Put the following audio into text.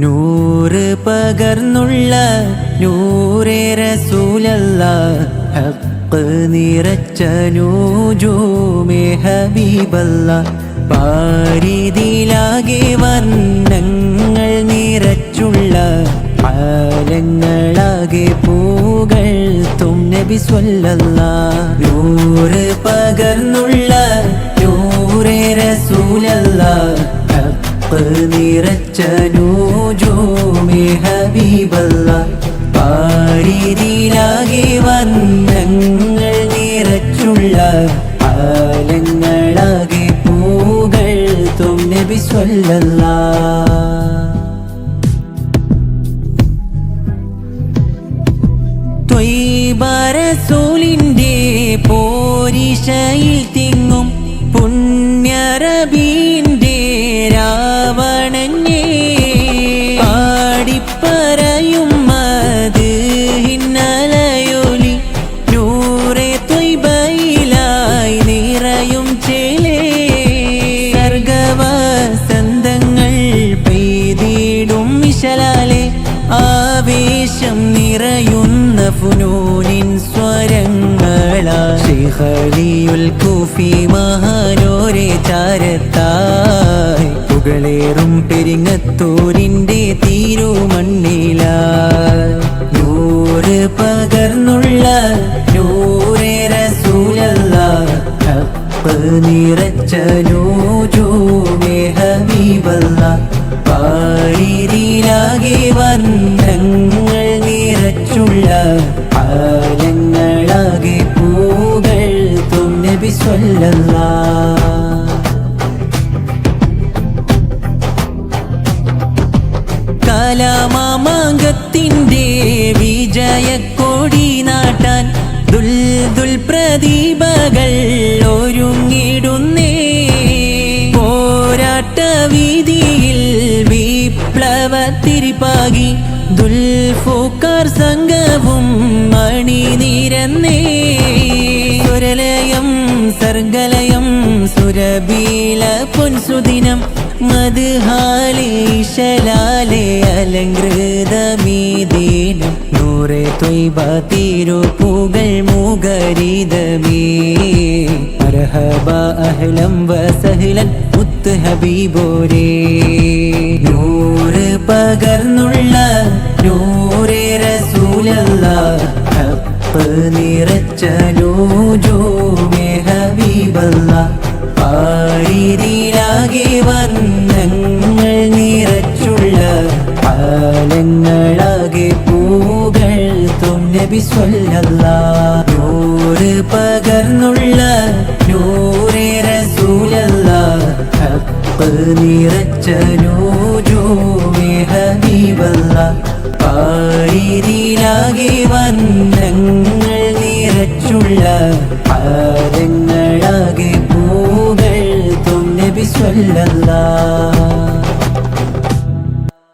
നൂറ് പകർന്നുള്ള നൂറെ റസൂലല്ല. ഹക്ക് നിറച്ച നൂജോമേ മേഹബീബല്ല പാരിതിലാകെ വർണ ആലങ്ങളാകെ പൂകൾ തും നബി സ്വല്ലല്ല. നൂറ് പകർന്നുള്ള നൂറേ റസൂലല്ല. നിറച്ച നൂജൂമേ ഹബീബല്ല. പാരിതിലാകെ വർണങ്ങൾ നിറച്ചുള്ള ആലങ്ങളാകെ പൂകൾ തും നബി സ്വല്ലല്ലാ. ത്വയ്ബറസൂലിന്റെ പോരിശയിൽ തിങ്ങും പുണ്യറബീന്റെ രാവണഞ്ഞേ പാടിപ്പറയും മത് ഹിന്നലയൊലി നൂറെ തൊയ്ബയിലായി നിറയും ചേലേ. സർഗവസന്തങ്ങൾ പെയ്തിടും ആവേശം നിറയുന്ന ഫുനൂനിൻ സ്വരങ്ങളാ ശ്രീഹലിയുൽ കൂഫി മഹാനോരെ ചാരത്തായി. പുകളേറും പെരിങ്ങത്തൂരിന്റെ തീരുമണ്ണില നൂറ് പകർന്നുള്ള നൂറേ റസൂലല്ല. നിറച്ച നൂജൂമേ ഹബീബല്ല കലാമാമാങ്കത്തിന്റെ വിജയക്കോടി നാട്ടാൻ ദുൽ ദുൽ പ്രദീപകൾ ഒരുങ്ങിടുന്നേ. പോരാട്ട വീതിയിൽ വിപ്ലവത്തിരിപ്പാകി ദുൽഫുക്കാർ സംഘവും മണിനിരന്നേ സർഗലയം സുരബീല പൊൻസുദിനം മധുഹാലേശലാലെ അലങ്കൃതമീദീനം നൂറെ ത്വയ്ബ തിരുപ്പുകൾ മുഖരിതമേ മർഹബ അഹ്ലം വസഹ്ലൻ മുത്ത് ഹബീബോരേ. നൂറ് പകർന്നുള്ള നൂറേ റസൂലല്ല ഹപ്പ് നിറച്ച നൂജോ പാരിതിലാകെ വർണങ്ങൾ നിറച്ചുള്ള ആലങ്ങളാകെ പൂകൾ തും നബി സ്വല്ലല്ലാ. നൂറ് പകർന്നുള്ള നൂറേ റസൂലല്ല. ഹക്ക് നിറച്ച നൂജൂമേ ഹബീബല്ല പാരിതിലാകെ വർണങ്ങൾ നിറച്ചുള്ള ആലങ്ങളാകെ പൂകൾ തും നബി സ്വല്ലല്ലാ